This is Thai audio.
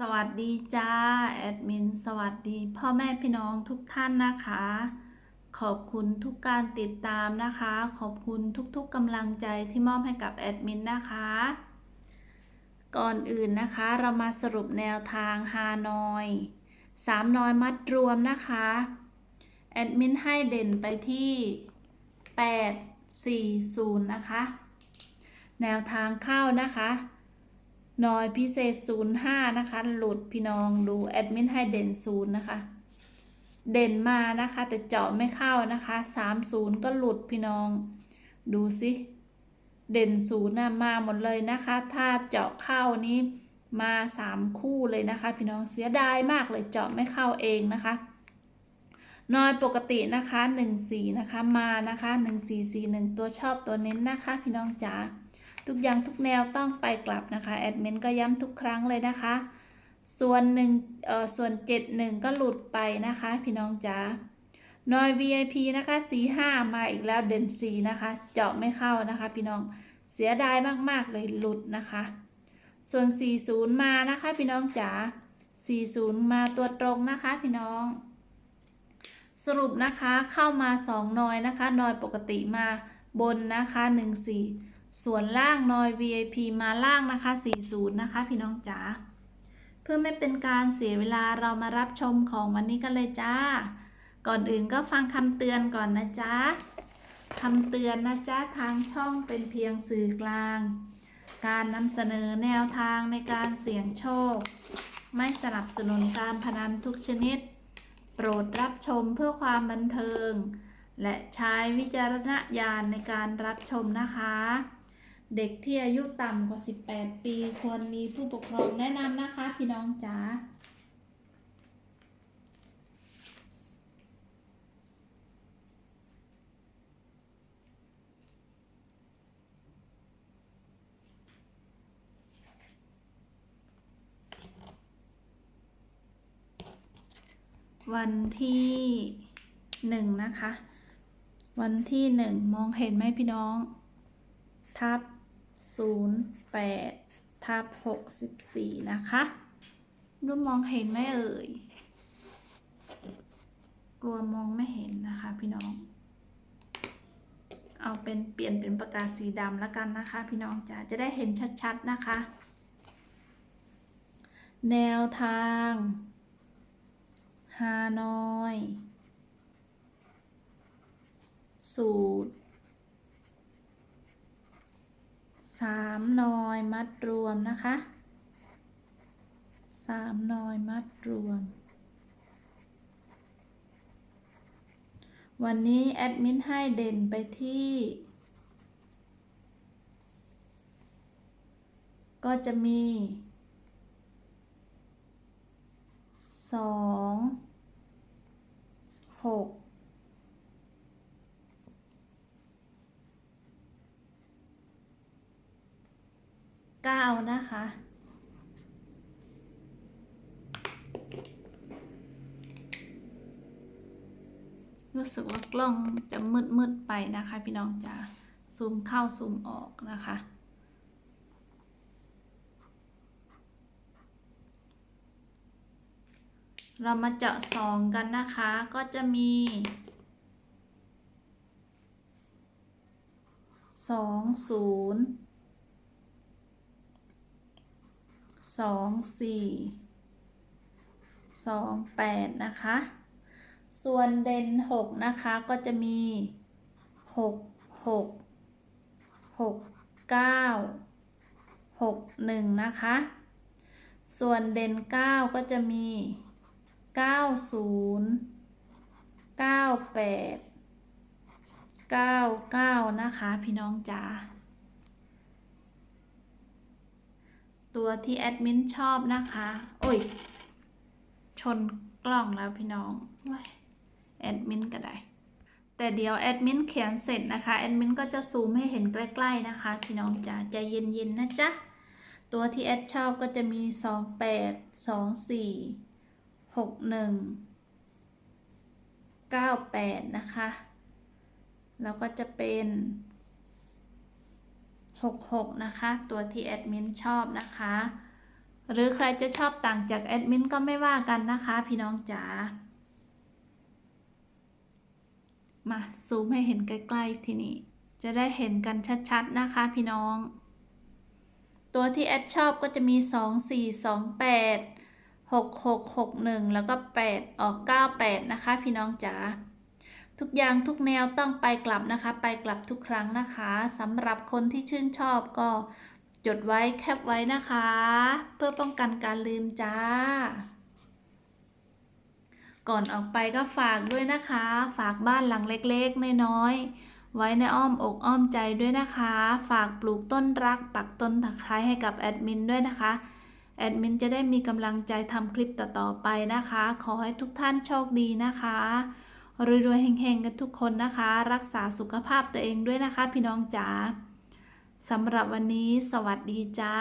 สวัสดีจ้า แอดมิน สวัสดี พ่อแม่พี่น้องทุกท่านนะคะ ขอบคุณทุกการติดตามนะคะ ขอบคุณทุกๆกำลังใจที่มอบให้กับแอดมินนะคะ ก่อนอื่นนะคะเรามาสรุปแนวทางฮานอยสามนอยมัดรวมนะคะ แอดมินให้เด่นไปที่ 8 4 0 นะคะ แนวทางเข้านะคะ นอยพิเศษ 05 นะคะ หลุดพี่น้องดูแอดมินให้เด่น0นย์นะคะ เด่นมานะคะ แต่เจาะไม่เข้านะคะ 30 ก็หลุดพี่น้อง ดูสิเด่นศูนย์นะมาหมดเลยนะคะ ถ้าเจาะเข้านี้มา3คู่เลยนะคะ พี่น้องเสียดายมากเลยเจาะไม่เข้าเองนะคะนอยปกตินะคะ1 4นะคะมานะคะ 1 4 4 1 ตัวชอบตัวเน้นนะคะ พี่น้องจ๋า ทุกอย่างทุกแนวต้องไปกลับนะคะแอดมินก็ย้ำทุกครั้งเลยนะคะ ส่วนหนึ่งเอ่อส่วนเจ็ดหนึ่งก็หลุดไปนะคะ พี่น้องจ๋านอย VIP นะคะสีห้ามาอีกแล้วเด่นสีนะคะ เจาะไม่เข้านะคะ พี่น้องเสียดายมาก ๆ เลยหลุดนะคะ ส่วน 40 มานะคะ พี่น้องจ๋า40 มาตัวตรงนะคะ พี่น้อง สรุปนะคะเข้ามา 2 นอยนะคะ นอยปกติมาบนนะคะ 14 ส่วนล่างนอย VIP มาล่างนะคะ 40 นะคะ พี่น้องจ๋า เพื่อไม่เป็นการเสียเวลาเรามารับชมของวันนี้กันเลยจ้า ก่อนอื่นก็ฟังคำเตือนก่อนนะจ๊ะคำเตือนนะจ๊ะทางช่องเป็นเพียงสื่อกลาง การนำเสนอแนวทางในการเสี่ยงโชค ไม่สนับสนุนการพนันทุกชนิด โปรดรับชมเพื่อความบันเทิง และใช้วิจารณญาณในการรับชมนะคะ เด็กที่อายุต่ำกว่า 18 ปี ควรมีผู้ปกครองแนะนำนะคะ พี่น้องจ๋าวันที่หนึ่งนะคะ วันที่หนึ่งมองเห็นไหมพี่น้อง ทับ ศูนย์แปดทับหกสิบสี่นะคะรูมองเห็นไหมเอ่ย กลัวมองไม่เห็นนะคะพี่น้อง เอาเป็นเปลี่ยนเป็นประกาศสีดำแล้วกันนะคะ พี่น้องจ๋าจะได้เห็นชัดๆนะคะ แนวทางฮานอย สูตร สามนอยมัดรวมนะคะสามนอยมัดรวม วันนี้แอดมินให้เด่นไปที่ ก็จะมีสองหก เก้านะคะ รู้สึกว่ากล้องจะมืดๆไปนะคะ พี่น้องจะซูมเข้าซูมออกนะคะเรามาเจาะสองกันนะคะ ก็จะมีสองศูนย์ สองสี่สองแปดนะคะ ส่วนเด่นหกนะคะก็จะมีหกหกหกเก้าหกหนึ่งนะคะ ส่วนเด่นเก้าก็จะมีเก้าศูนย์เก้าแปดเก้าเก้านะคะ พี่น้องจ๋า ตัวที่แอดมินชอบนะคะ โอ้ย ชนกล้องแล้วพี่น้องแอดมินก็ได้ แต่เดี๋ยวแอดมินเขียนเสร็จนะคะ แอดมินก็จะซูมให้เห็นใกล้ ๆนะคะ พี่น้องจ๋าใจเย็นๆนะจ๊ะ ตัวที่แอดชอบก็จะมี 2 8 2 4 6 1 9 8 นะคะ แล้วก็จะเป็น 66 นะคะ ตัวที่แอดมินชอบนะคะ หรือใครจะชอบต่างจากแอดมินก็ไม่ว่ากันนะคะ พี่น้องจ๋ามาซูมให้เห็นใกล้ๆทีนี้จะได้เห็นกันชัดๆนะคะ พี่น้อง ตัวที่แอดชอบก็จะมี 2 4 2 8 6 6 6 1 แล้วก็ 8 ออก 98 นะคะ พี่น้องจ๋า ทุกอย่างทุกแนวต้องไปกลับนะคะ ไปกลับทุกครั้งนะคะสำหรับคนที่ชื่นชอบก็จดไว้แคปไว้นะคะ เพื่อป้องกันการลืมจ้า ก่อนออกไปก็ฝากด้วยนะคะ ฝากบ้านหลังเล็กๆ น้อยๆ ไว้ในอ้อมอกอ้อมใจด้วยนะคะ ฝากปลูกต้นรัก ปักต้นตะไคร้ให้กับแอดมินด้วยนะคะแอดมินจะได้มีกำลังใจทำคลิปต่อๆไปนะคะ ขอให้ทุกท่านโชคดีนะคะ รวยๆแห่งๆกันทุกคนนะคะ รักษาสุขภาพตัวเองด้วยนะคะ พี่น้องจ๋าสำหรับวันนี้สวัสดีจ้า